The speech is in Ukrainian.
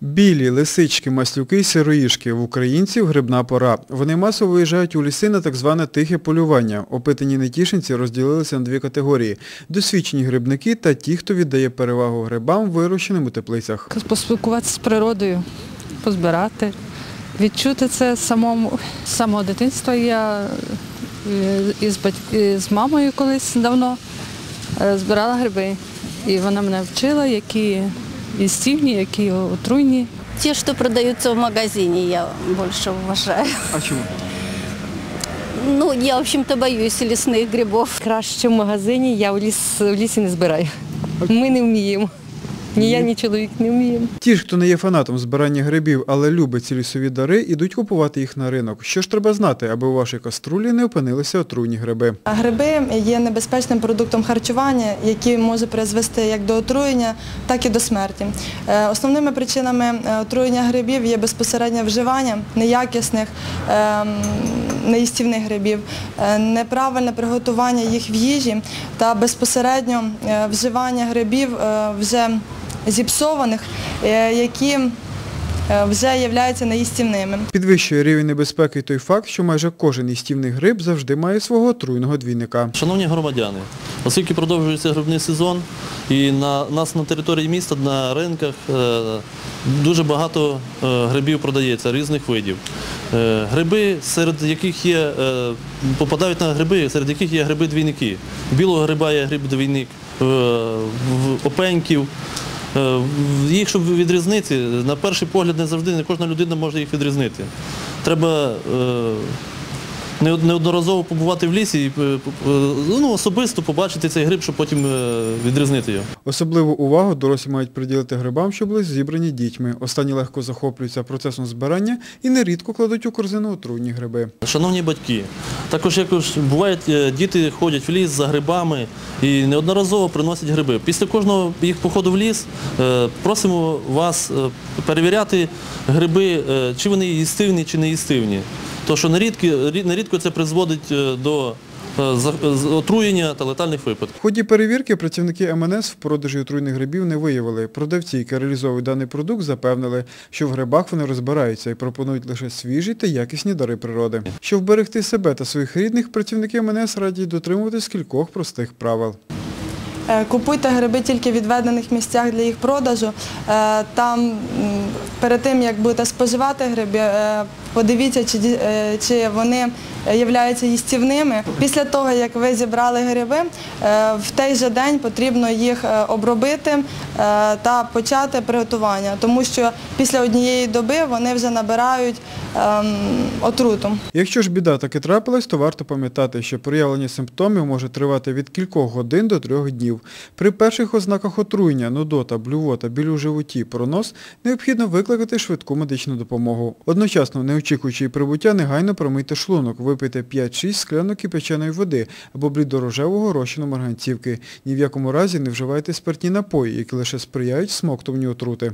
Білі, лисички, маслюки сироїшки. В українців грибна пора. Вони масово виїжджають у ліси на так зване тихе полювання. Опитані нетішинці розділилися на дві категорії – досвідчені грибники та ті, хто віддає перевагу грибам, вирощеним у теплицях. Поспілкуватися з природою, позбирати, відчути це самому. З самого дитинства я е, із, батьк- з мамою колись давно е, збирала гриби. І вона мене вчила, які їстівні, які отруйні. Ті, що продаються в магазині, я більше вважаю. А чому? Ну, я, в общем-то, боюсь лісних грибов. Краще в магазині, я в, ліс, в лісі не збираю. Ми не вміємо. Ні я, ні чоловік не вміємо. Ті ж, хто не є фанатом збирання грибів, але любить ці лісові дари, ідуть купувати їх на ринок. Що ж треба знати, аби у вашій каструлі не опинилися отруйні гриби? А Гриби є небезпечним продуктом харчування, який може призвести як до отруєння, так і до смерті. Е, Основними причинами е, отруєння грибів є безпосереднє вживання неякісних, ем, неїстівних грибів, е, неправильне приготування їх в їжі та безпосередньо вживання грибів вже зіпсованих, е, які е, вже являються неїстівними. Підвищує рівень небезпеки той факт, що майже кожен їстівний гриб завжди має свого отруйного двійника. Шановні громадяни, оскільки продовжується грибний сезон, і на нас на території міста, на ринках е, дуже багато грибів продається, різних видів. Гриби, серед яких є, попадають на гриби, серед яких є гриби-двійники. Білого гриба є гриб-двійник, в опеньків. Е, Їх, щоб відрізнити, на перший погляд не завжди, не кожна людина може їх відрізнити. Треба е, неодноразово побувати в лісі і е, ну, особисто побачити цей гриб, щоб потім відрізнити його. Особливу увагу дорослі мають приділити грибам, що були зібрані дітьми. Останні легко захоплюються процесом збирання і нерідко кладуть у корзину отруйні гриби. Шановні батьки, також якось буває, е, діти ходять в ліс за грибами і неодноразово приносять гриби. Після кожного їх походу в ліс е, просимо вас е, перевіряти гриби, чи вони їстивні, чи не їстивні. Тому що нерідко, це призводить до отруєння та летальних випадків. В ході перевірки працівники МНС в продажі отруйних грибів не виявили. Продавці, які реалізовують даний продукт, запевнили, що в грибах вони розбираються і пропонують лише свіжі та якісні дари природи. Щоб вберегти себе та своїх рідних, працівники МНС радять дотримуватись кількох простих правил. Е, Купуйте гриби тільки в відведених місцях для їх продажу. Е, Там перед тим, як будете споживати гриби, е, подивіться, чи, вони являються їстівними. Після того, як ви зібрали гриби, в той же день потрібно їх обробити та почати приготування, тому що після однієї доби вони вже набирають ем, отруту. Якщо ж біда таки трапилась, то варто пам'ятати, що проявлення симптомів може тривати від кількох годин до трьох днів. При перших ознаках отруєння, нудота, блювота, біль у животі, пронос необхідно викликати швидку медичну допомогу. Одночасно, не очікуючи її прибуття, негайно промийте шлунок, випийте 5-6 склянок кипяченої води або блідорожевого розчину марганцівки. Ні в якому разі не вживайте спиртні напої, які лише сприяють смоктовні отрути.